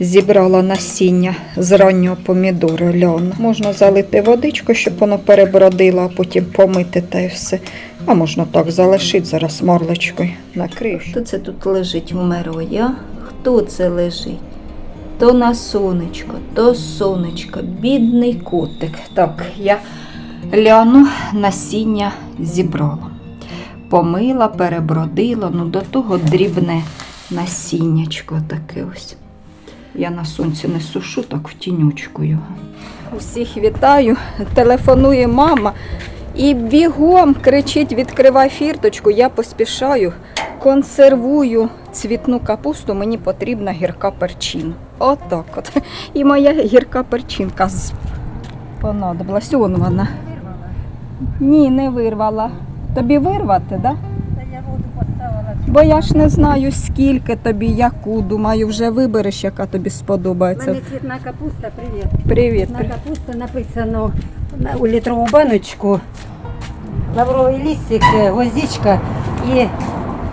зібрала насіння з раннього помідору льону. Можна залити водичку, щоб воно перебродило, а потім помити та й все. А можна так залишити зараз марлечкою накрив. Хто це тут лежить вмирає? а? Хто це лежить? То на сонечко, то сонечко, бідний котик. Так, я ляну насіння зібрала. Помила, перебродила, ну до того дрібне насіннячко таке ось. Я на сонці не сушу, так в тінючку його. Усіх вітаю, телефонує мама і бігом кричить: відкривай фірточку, я поспішаю, консервую цвітну капусту, мені потрібна гірка перчина. Отак от. І моя гірка перчинка з- понадобилась. Он вона. Ні, не вирвала. Тобі вирвати, так? Да? Бо я ж не знаю, скільки тобі, яку. Думаю, вже вибереш, яка тобі У сподобається. мене цвітна капуста, привіт. Привіт. На капуста написано на, у літрову баночку. Лавровий лістик, е, гвоздичка і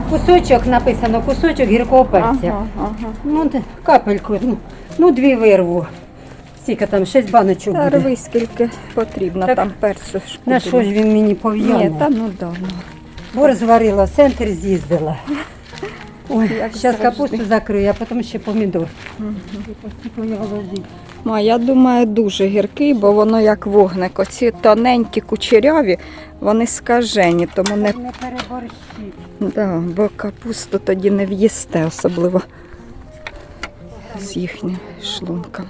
кусочок написано, кусочок гіркого перця. Ага, ага. Ну, капельку, ну, ну дві вирву. Скільки там, шість баночок Та буде. рви скільки потрібно, Так, там перцю. ж На куди. що ж він мені Ні, пов'яв? та ну да. ну. Борщ зварила, в центр з'їздила. Ой, зараз капусту закрию, а потім ще помідор. Ма, я думаю, дуже гіркий, бо воно як вогник. Оці тоненькі кучеряві, вони скажені, тому не Не переборщи. да, бо капусту тоді не в'їсте, особливо з їхнім шлунком.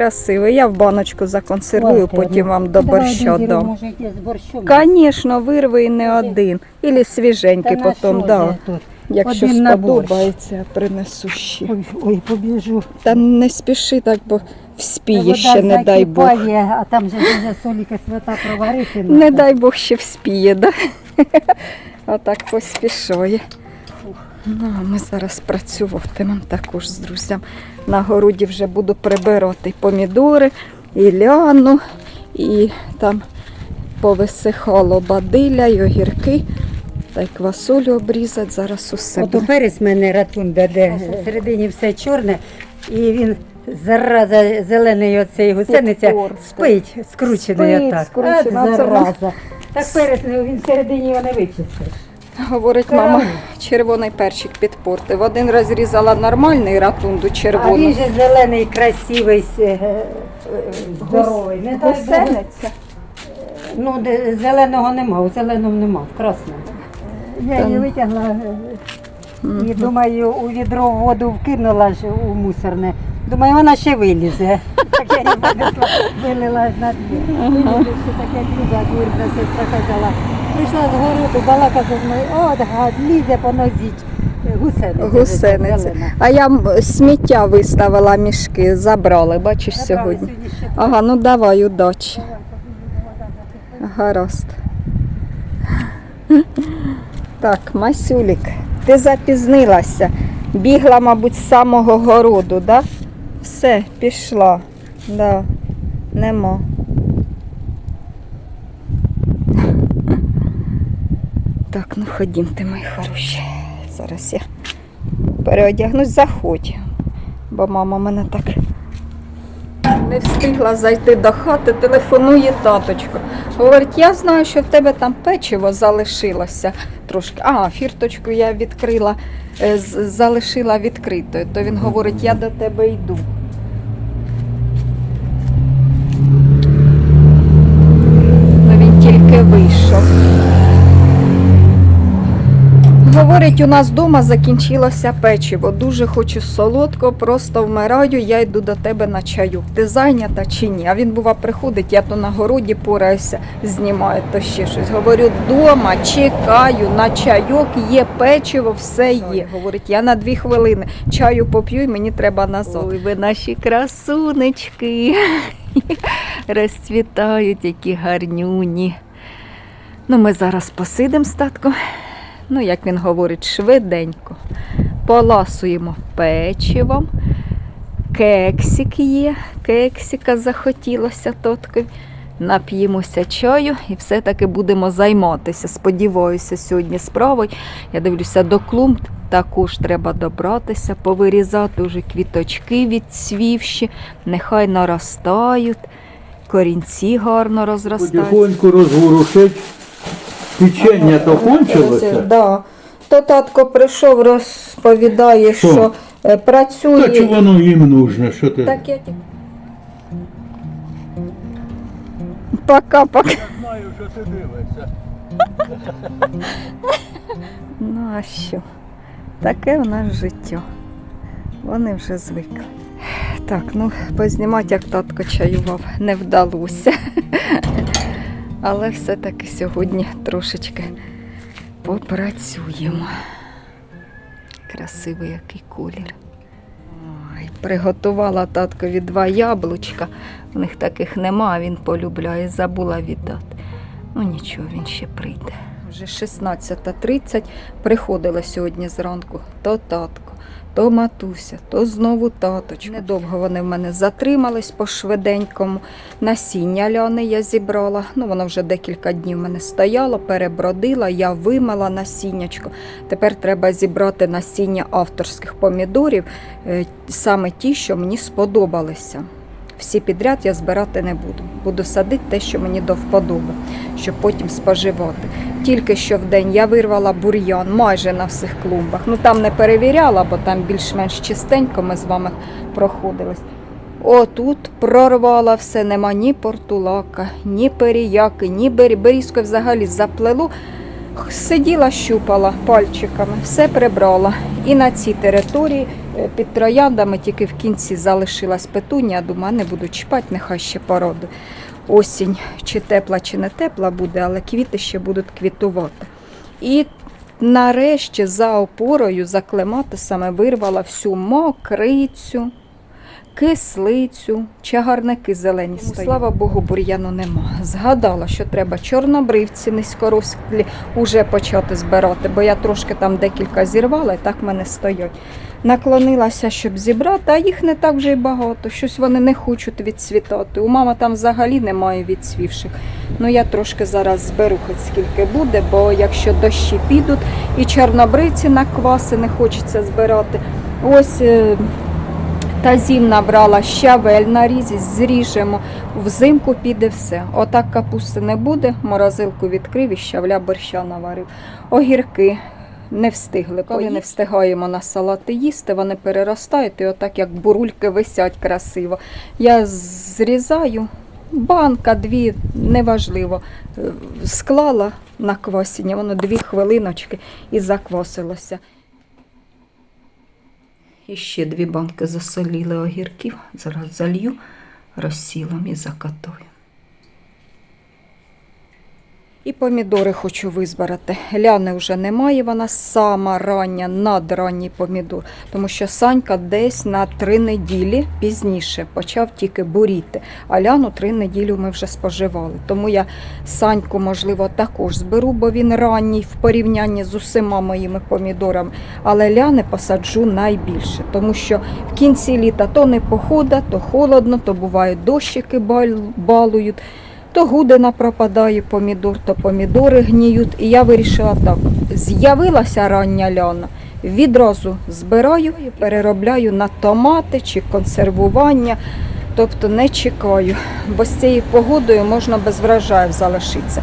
Красивий. Я в баночку законсервую, Ой, потім ну, вам до давай борща один дам. Може, якесь з борщом. Звісно, вирви і не один. Ілі свіженький Та на потім, що да. я тут? якщо Один на борщ. сподобається, принесу ще. Ой, ой, побіжу. Та не спіши так, бо вспіє Вода ще, не дай Бог. закипає, А там же вже соліка свята проварити. Не дай Бог ще вспіє, да? Отак поспішає. Ну, а ми зараз працюватимемо також з друзям. На городі вже буду прибирати помідори, і ляну, і там повисихало бадилля, і огірки. Та й квасолю обрізати зараз усе. От в мене ратунда, де всередині все чорне, і він зараза зелений оцей гусениця спить, скручений Спить, отак. скручений, От зараза. Так перець не- він всередині його не вичистиш. Говорить мама, червоний перчик підпортив. Один раз різала нормальний ратунду А він же зелений, красивий, с- е, е, здоровий. Не дай Бог. Гусениця. Ну, де- зеленого нема, у зеленому нема, в красному. Я її ну. витягла е, і думаю, у відро воду вкинула ж у мусорне. Думаю, вона ще вилізе. Так я її винесла, вилила на дві. Вилізе ще таке блюдо, двірна сестра казала. Прийшла з городу, балака зі мною, от гад, лізе по нозі. Гусениця. зелена. А я сміття виставила мішки, забрали, бачиш Забрали сьогодні. ще. Ага, ну давай, удачі. Гаразд. Так, Масюлік, ти запізнилася. Бігла, мабуть, з самого городу, да? Все, пішла. Да. Нема. Так, ну ходімте, мої хороші. Зараз я переодягнусь, заходь. Бо мама мене так не встигла зайти до хати, телефонує таточко. Говорить, я знаю, що в тебе там печиво залишилося трошки. А, фірточку я відкрила, е, залишила відкритою. То він говорить, я до тебе йду. Ну, він тільки вийшов. Говорить, у нас вдома закінчилося печиво. Дуже хочу солодко, просто вмираю, я йду до тебе на чаю. Ти зайнята чи ні? А він бува приходить, я то на городі пораюся, знімаю, то ще щось. Говорю, вдома чекаю, на чайок є печиво, все є. Говорить, я на дві хвилини чаю поп'ю і мені треба назад. Ой, ви наші красунечки. Розцвітають, які гарнюні. Ну, ми зараз посидимо з татком ну як він говорить, швиденько. Поласуємо печивом. Кексик є, кексика захотілося тоткові. Нап'ємося чаю і все-таки будемо займатися. Сподіваюся, сьогодні справою. Я дивлюся до клумб. також треба добратися, повирізати вже квіточки відцвівші, нехай наростають, корінці гарно розростають. Потихоньку розворушить. Печення то кончилося. Да. То татко прийшов, розповідає, Що? що е, працює. Та чи воно їм нужно? Що ти? Так я ті- Пока, пока. знаю, що ти дивишся. Ну а що? Таке в нас життя. Вони вже звикли. Так, ну познімати, як татко чаював, не вдалося. Але все-таки сьогодні трошечки попрацюємо. Красивий який колір. Ой, приготувала таткові два яблучка. У них таких нема, він полюбляє, забула віддати. Ну нічого, він ще прийде. Вже 16.30 приходила сьогодні зранку то татко, то матуся, то знову таточка. Недовго вони в мене затримались по швиденькому. Насіння ляни я зібрала. Ну, воно вже декілька днів в мене стояло, перебродила, я вимила насіннячко. Тепер треба зібрати насіння авторських помідорів, е, саме ті, що мені сподобалися. Всі підряд я збирати не буду. Буду садити те, що мені до вподоби, щоб потім споживати. Тільки що в день я вирвала бур'ян майже на всіх клумбах. Ну там не перевіряла, бо там більш-менш чистенько ми з вами проходились. Отут прорвала все, нема ні портулака, ні періяки, ні бері. Взагалі заплело. Сиділа, щупала пальчиками, все прибрала. І на цій території під трояндами тільки в кінці залишилась петунія. Думаю, не буду чіпати, нехай ще породи. Осінь чи тепла, чи не тепла буде, але квіти ще будуть квітувати. І нарешті за опорою, за клематисами вирвала всю мокрицю, кислицю, чагарники зелені стоять. Слава Богу, бур'яну нема. Згадала, що треба чорнобривці низькорослі уже почати збирати, бо я трошки там декілька зірвала і так в мене стоять. Наклонилася, щоб зібрати, а їх не так вже й багато. Щось вони не хочуть відцвітати. У мами там взагалі немає відцвівших. Ну я трошки зараз зберу хоч скільки буде, бо якщо дощі підуть і чорнобривці на кваси не хочеться збирати. Ось е, тазів набрала щавель нарізі, зріжемо. Взимку піде все. Отак капусти не буде, морозилку відкрив і щавля борща наварив. Огірки не встигли. Коли не встигаємо на салати їсти, вони переростають і отак як бурульки висять красиво. Я зрізаю. Банка, дві, неважливо. Е, Склала на квасіння, воно дві хвилиночки і заквасилося. І ще дві банки засоліли огірків. Зараз залью розсілом і закатую. І помідори хочу визбирати. Ляни вже немає, вона сама рання, надранній помідор. Тому що Санька десь на три неділі пізніше почав тільки буріти. А ляну три неділі ми вже споживали. Тому я Саньку, можливо, також зберу, бо він ранній в порівнянні з усіма моїми помідорами. Але ляни посаджу найбільше, тому що в кінці літа то не похода, то холодно, то бувають дощики балують. То гудина пропадає помідор, то помідори гніють. І я вирішила так: з'явилася рання ляна, відразу збираю і переробляю на томати чи консервування. Тобто не чекаю, бо з цією погодою можна без врожаю залишитися.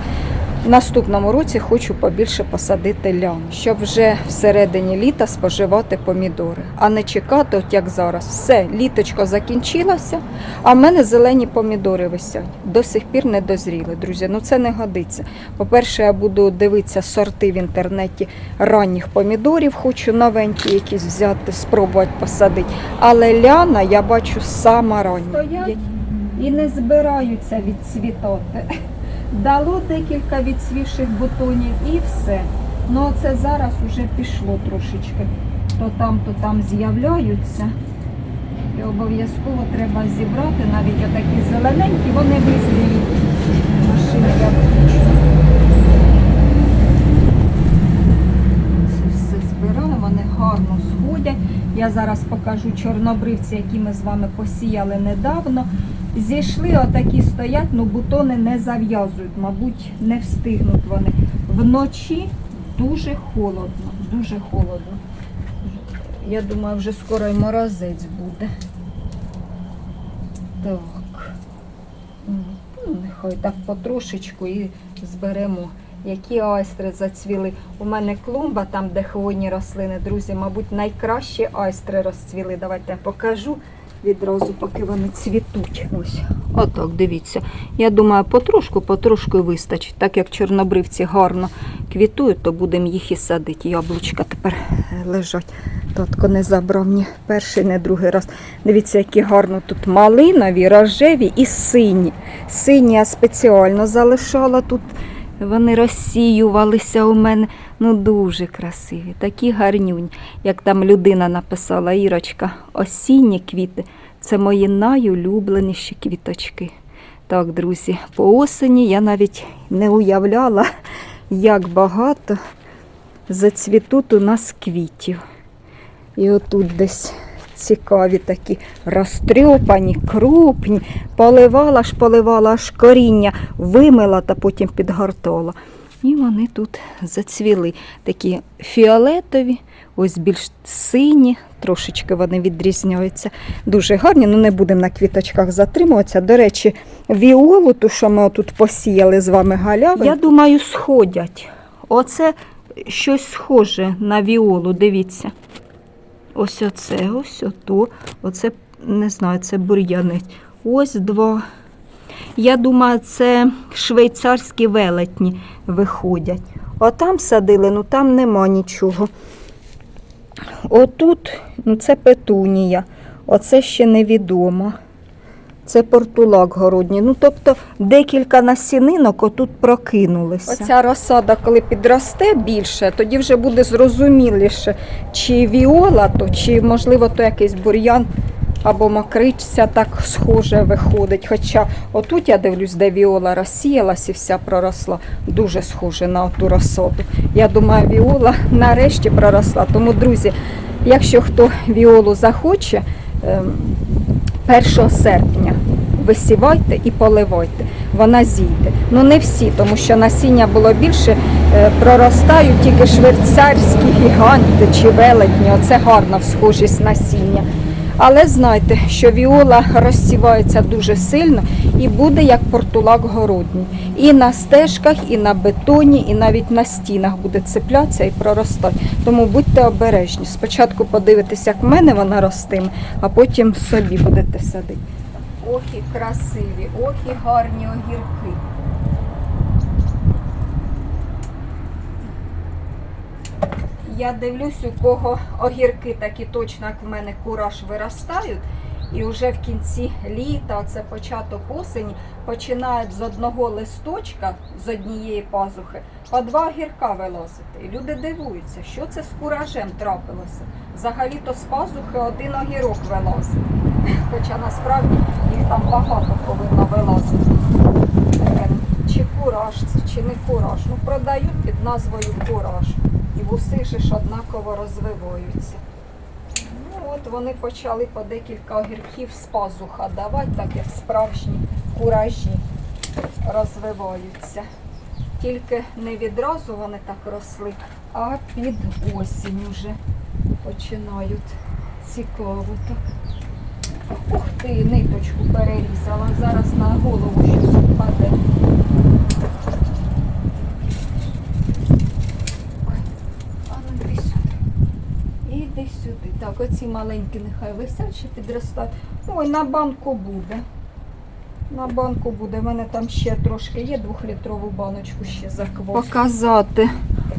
В наступному році хочу побільше посадити ляну, щоб вже всередині літа споживати помідори, а не чекати, от як зараз. Все, літочко закінчилося, а в мене зелені помідори висять. До сих пір не дозріли, друзі. Ну це не годиться. По-перше, я буду дивитися сорти в інтернеті ранніх помідорів, хочу новенькі якісь взяти, спробувати посадити. Але ляна я бачу сама рання. Стоять і не збираються відцвітати. Дало декілька відцвівших бутонів і все. Ну це зараз вже пішло трошечки. То там, то там з'являються. І обов'язково треба зібрати навіть отакі зелененькі, вони визріють. Машина я. Це все збирали, вони гарно сходять. Я зараз покажу чорнобривці, які ми з вами посіяли недавно. Зійшли, отакі стоять, ну бутони не зав'язують, мабуть, не встигнуть вони. Вночі дуже холодно, дуже холодно. Я думаю, вже скоро й морозець буде. Так. Ну, нехай так потрошечку і зберемо. Які айстри зацвіли. У мене клумба, там, де хвойні рослини, друзі, мабуть, найкращі айстри розцвіли. Давайте я покажу відразу, поки вони цвітуть. Ось. Отак, дивіться. Я думаю, потрошку, потрошку вистачить. Так як чорнобривці гарно квітують, то будемо їх і садити. Яблучка тепер лежать. Татко не забрав ні перший, ні другий раз. Дивіться, які гарно тут малинові, рожеві і сині. Сині я спеціально залишала тут. Вони розсіювалися у мене. Ну дуже красиві, такі гарнюнь. Як там людина написала, Ірочка, осінні квіти це мої найулюбленіші квіточки. Так, друзі, по осені я навіть не уявляла, як багато зацвітуть у нас квітів. І отут десь цікаві такі розтрьопані, крупні. Поливала ж, поливала аж коріння, вимила та потім підгортала. І вони тут зацвіли. Такі фіолетові, ось більш сині, трошечки вони відрізняються. Дуже гарні, ну не будемо на квіточках затримуватися. До речі, віолу, ту, що ми тут посіяли з вами галяви, я думаю, сходять. Оце щось схоже на віолу, дивіться. Ось оце, ось ото. Оце, не знаю, це бур'янець. Ось два. Я думаю, це швейцарські велетні виходять. А там садили, ну там нема нічого. Отут, ну це петунія, оце ще невідомо. Це портулак городній. Ну, тобто декілька насінинок отут прокинулися. Оця розсада, коли підросте більше, тоді вже буде зрозуміліше, чи віола то, чи можливо то якийсь бур'ян або мокричця так схоже виходить. Хоча отут я дивлюсь, де віола розсіялась і вся проросла, дуже схоже на ту розсаду. Я думаю, віола нарешті проросла. Тому, друзі, якщо хто віолу захоче, ем, 1 серпня висівайте і поливайте. Вона зійде. Ну не всі, тому що насіння було більше, е, проростають тільки швейцарські гіганти чи велетні. Оце гарна схожість насіння. Але знайте, що віола розсівається дуже сильно і буде як портулак городній. І на стежках, і на бетоні, і навіть на стінах буде цеплятися і проростати. Тому будьте обережні. Спочатку подивитися, як в мене вона ростиме, а потім собі будете садити. Ох і красиві, ох і гарні огірки. Я дивлюсь, у кого огірки такі точно, як в мене кураж виростають. І вже в кінці літа, це початок осені, починають з одного листочка, з однієї пазухи, по два огірка вилазити. І люди дивуються, що це з куражем трапилося. Взагалі-то з пазухи один огірок вилазить. Хоча насправді їх там багато повинно вилазити. Чи кураж, чи не кураж. Ну, продають під назвою кураж. І вуси ж однаково розвиваються. От вони почали по декілька огірків з пазуха давати, так як справжні куражі розвиваються. Тільки не відразу вони так росли, а під осінь вже починають цікаво так. Ух ти, ниточку перерізала. Зараз на голову щось впаде. Ой, а ну йди сюди. Іди сюди. Так, оці маленькі нехай висять, ще підростають. Ой, на банку буде. На банку буде. У мене там ще трошки є, двохлітрову баночку ще заквасу. Показати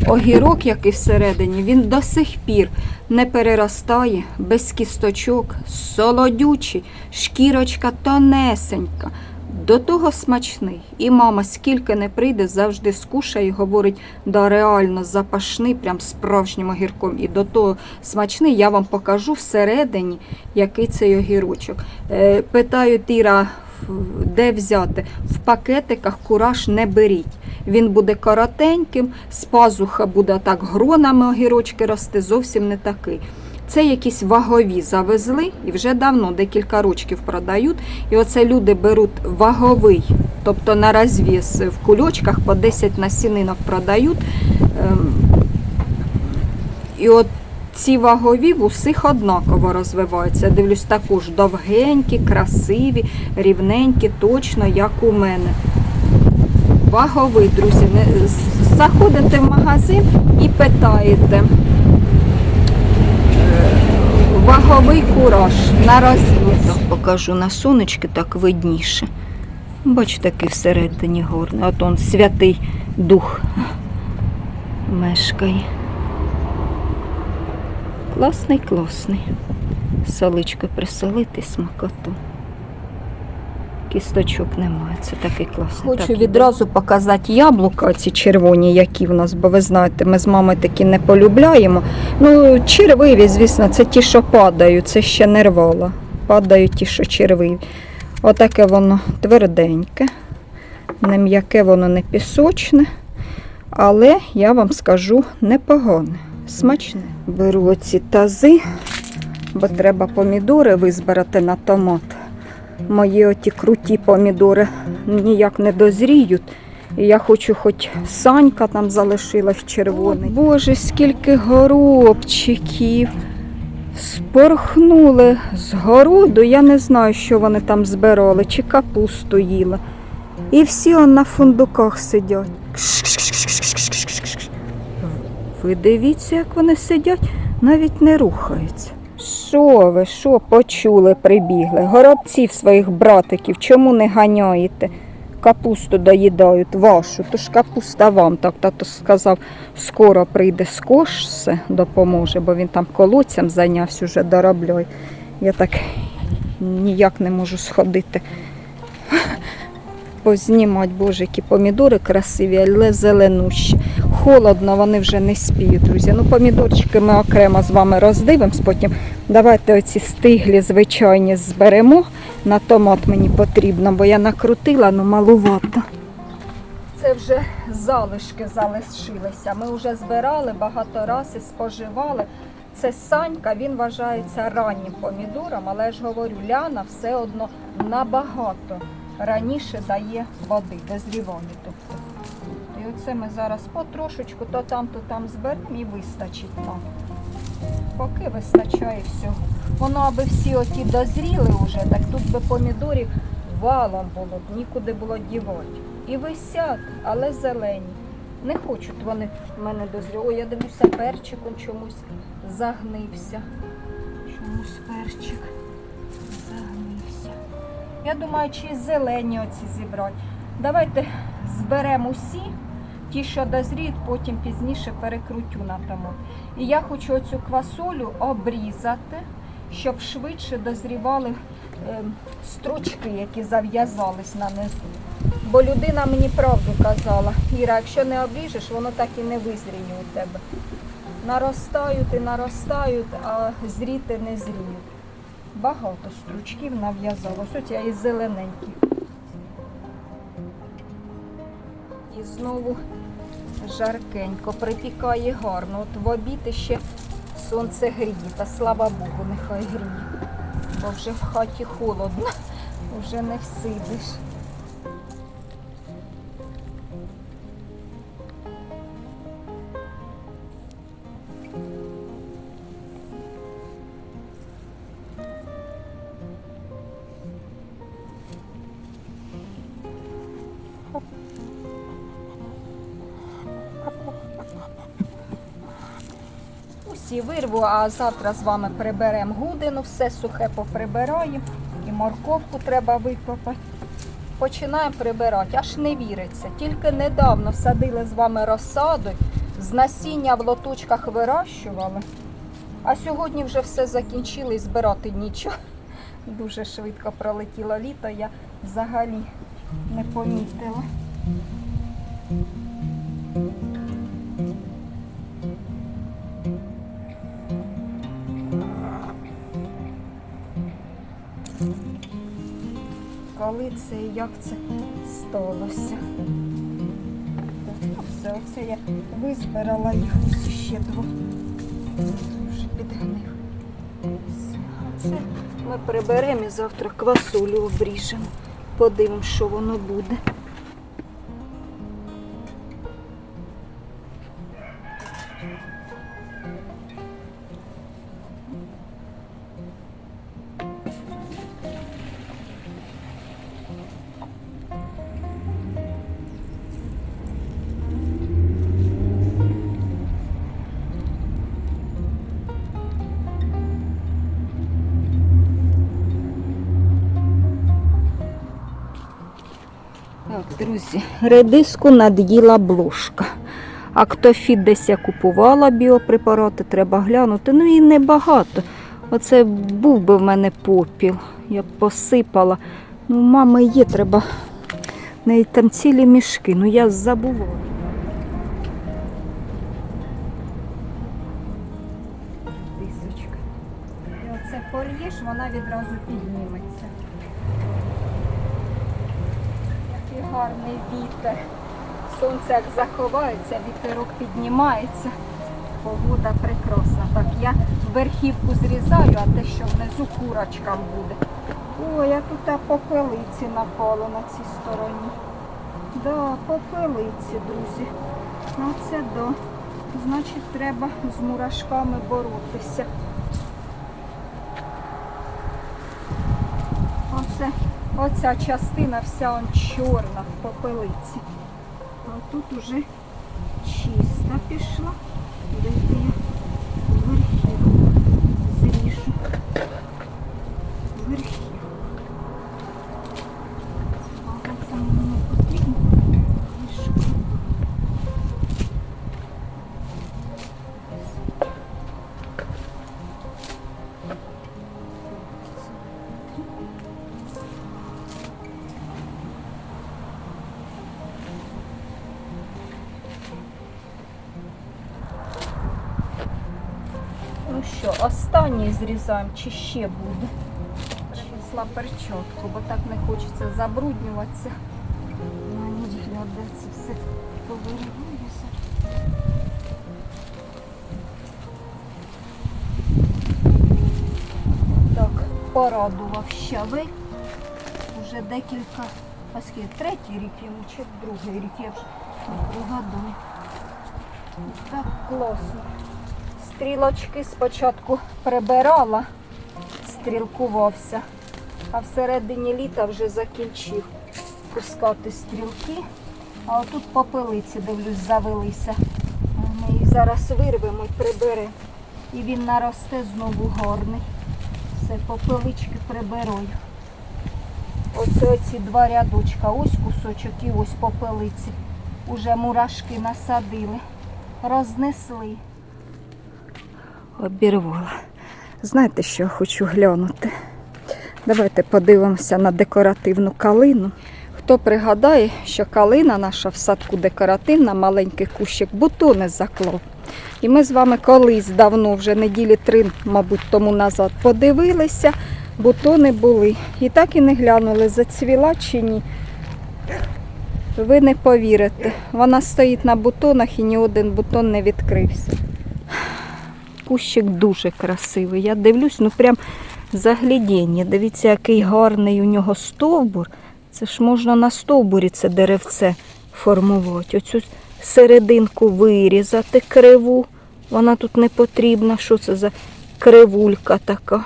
огірок, який всередині, він до сих пір не переростає, без кісточок, солодючий, шкірочка тонесенька. До того смачний. І мама скільки не прийде, завжди скушає і говорить, да реально запашний, прям справжнім огірком. І до того смачний я вам покажу всередині, який цей огірочок. Е, питаю Іра, в- де взяти? В пакетиках кураж не беріть. Він буде коротеньким, з пазуха буде так гронами огірочки рости, зовсім не такий. Це якісь вагові завезли і вже давно, декілька рочків продають. І оце люди беруть ваговий, тобто на розвіс в кульочках по 10 насінинок продають. Ем, І от ці вагові в усіх однаково розвиваються. Дивлюсь, також довгенькі, красиві, рівненькі, точно як у мене. Ваговий, друзі. Заходите в магазин і питаєте. Ваговий кураж на розв'яз. Покажу на сонечки, так видніше. Бач, такий всередині горний. От он святий дух мешкає. Класний, класний. Соличко присолити смакоту. Кісточок немає, це такий класний. Хочу відразу показати яблука, ці червоні, які в нас, бо ви знаєте, ми з мамою такі не полюбляємо. Ну, червиві, звісно, це ті, що падають, це ще не рвала. Падають ті, що червиві. Отаке воно тверденьке, не м'яке, воно не пісочне, але я вам скажу непогане, смачне. Беру оці тази, бо треба помідори визбирати на томат. Мої оті круті помідори ніяк не дозріють. І я хочу, хоч санька там залишилась червоний. Боже, скільки горобчиків. Спорхнули з городу, я не знаю, що вони там збирали, чи капусту їли. І всі он на фундуках сидять. Ви дивіться, як вони сидять, навіть не рухаються. Що ви, що почули, прибігли? Горобців своїх братиків, чому не ганяєте? Капусту доїдають вашу, то ж капуста вам, так тато сказав, скоро прийде скош, все допоможе, бо він там колодцям зайнявся вже доробляй. Я так ніяк не можу сходити. Познімати, боже, які помідори красиві, але зеленущі. Холодно, вони вже не спіють, друзі. Ну, помідорчики ми окремо з вами роздивимось. Потім давайте оці стиглі, звичайні зберемо. На томат мені потрібно, бо я накрутила, ну малувато. Це вже залишки залишилися. Ми вже збирали багато разів, споживали. Це санька, він вважається раннім помідором, але я ж говорю, ляна все одно набагато раніше дає води, дозрівання. Тобто. І оце ми зараз потрошечку, то там, то там зберемо і вистачить нам. Поки вистачає всього. Воно аби всі оті дозріли вже, так тут би помідорів валом було б, нікуди було дівати. І висять, але зелені. Не хочуть вони в мене дозріли. Ой, я дивлюся, перчиком чомусь загнився. Чомусь перчик загнився. Я думаю, чи зелені оці зібрати. Давайте зберемо усі, ті, що дозріють, потім пізніше перекрутю на тому. І я хочу оцю квасолю обрізати, щоб швидше дозрівали е, стручки, які зав'язались на низу. Бо людина мені правду казала, Іра, якщо не обріжеш, воно так і не визріє у тебе. Наростають і наростають, а зріти не зріють. Багато стручків нав'язалось. Ось я і зелененькі. І знову жаркенько, припікає гарно. От в обід ще сонце гріє, та слава Богу, нехай гріє. Бо вже в хаті холодно, вже не всидиш. Усі а завтра з вами приберемо гудину, все сухе поприбираємо. І морковку треба викопати. Починаємо прибирати, аж не віриться. Тільки недавно садили з вами розсаду, з насіння в лоточках вирощували. А сьогодні вже все закінчили і збирати нічого. Дуже швидко пролетіло літо, я взагалі не помітила. Це і як це сталося. Ну, все, оце я визбирала їх ось ще двох. Вже підгнив. Все, це ми приберемо і завтра квасолю обріжемо. Подивимо, що воно буде. Друзі, редиску над'їла блошка. Актофіт десь я купувала біопрепарати, треба глянути. Ну і небагато. Оце був би в мене попіл. Я б посипала. Ну, мами є, треба. Неї там цілі мішки. Ну я забувала. Вітер. Сонце як заховається, вітерок піднімається. Погода прекрасна. Так, я верхівку зрізаю, а те, що внизу курочкам буде. Ой, а тут попелиці напало на цій стороні. Да, попелиці, друзі. Ну це да. Значить, треба з мурашками боротися. Оце, оця частина вся он чорна в попелиці. А тут уже чиста пішла. Що, останній зрізаємо чи ще буде? Принесла перчатку, бо так не хочеться забруднюватися. На ніч гляде це все повиривається. Так, порадував щавель. Уже декілька, а скільки, третій рік йому чи другий рік, я вже пригадую. Так класно. Стрілочки спочатку прибирала, стрілкувався, а всередині літа вже закінчив пускати стрілки. А отут попелиці, дивлюсь, завелися. Ми їх зараз вирвемо і приберемо. І він наросте знову гарний. Все, попелички прибираю. Оце оці два рядочка, ось кусочок і ось попелиці. Уже мурашки насадили, рознесли. Обірвала. Знаєте, що я хочу глянути? Давайте подивимося на декоративну калину. Хто пригадає, що калина наша в садку декоративна, маленький кущик, бутони заклав. І ми з вами колись давно, вже неділі три, мабуть, тому назад подивилися, бутони були. І так і не глянули, зацвіла чи ні. Ви не повірите. Вона стоїть на бутонах і ні один бутон не відкрився. Кущик дуже красивий. Я дивлюсь, ну прям заглядіння. Дивіться, який гарний у нього стовбур. Це ж можна на стовбурі це деревце формувати. Оцю серединку вирізати криву. Вона тут не потрібна. Що це за кривулька така?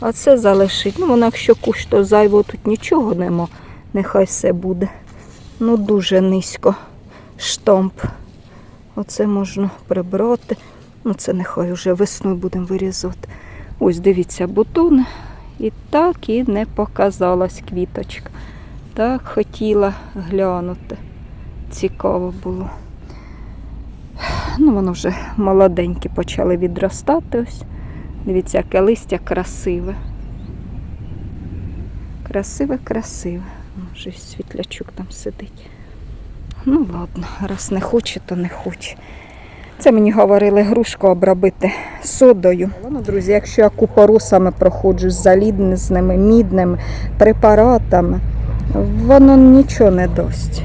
А це залишить. Ну, вона, якщо кущ, то зайвого тут нічого нема. Нехай все буде. Ну, дуже низько. Штамп. Оце можна прибрати. Ну, це нехай вже весною будемо вирізати. Ось дивіться, бутон. І так і не показалась квіточка. Так хотіла глянути. Цікаво було. Ну, воно вже молоденькі почали відростати ось. Дивіться, яке листя красиве. Красиве, красиве. Може, світлячок там сидить. Ну ладно, раз не хоче, то не хоче. Це мені говорили грушку обробити содою. Ну, друзі, якщо я купорусами проходжу з залізними, мідними препаратами, воно нічого не дасть.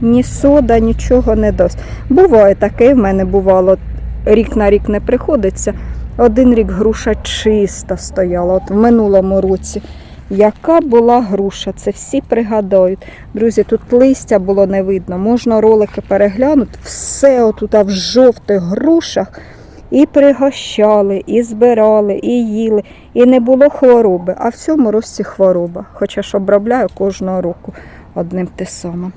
Ні сода, нічого не дасть. Буває таке, в мене бувало, рік на рік не приходиться. Один рік груша чиста стояла. От в минулому році. Яка була груша, це всі пригадають. Друзі, тут листя було не видно. Можна ролики переглянути. Все отут в жовтих грушах і пригощали, і збирали, і їли. І не було хвороби. А в цьому році хвороба. Хоча ж обробляю кожного року одним те самим.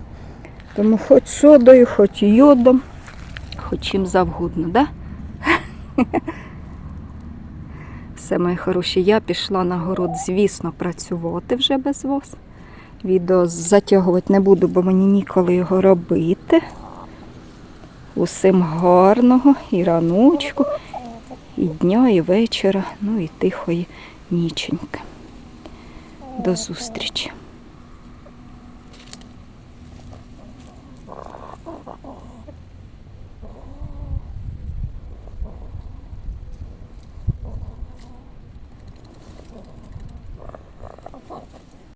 Тому хоч содою, хоч йодом, хоч чим завгодно, да? Все, мої хороші, я пішла на город, звісно, працювати вже без вас. Відео затягувати не буду, бо мені ніколи його робити. Усім гарного і раночку, і дня, і вечора, ну і тихої ніченьки. До зустрічі.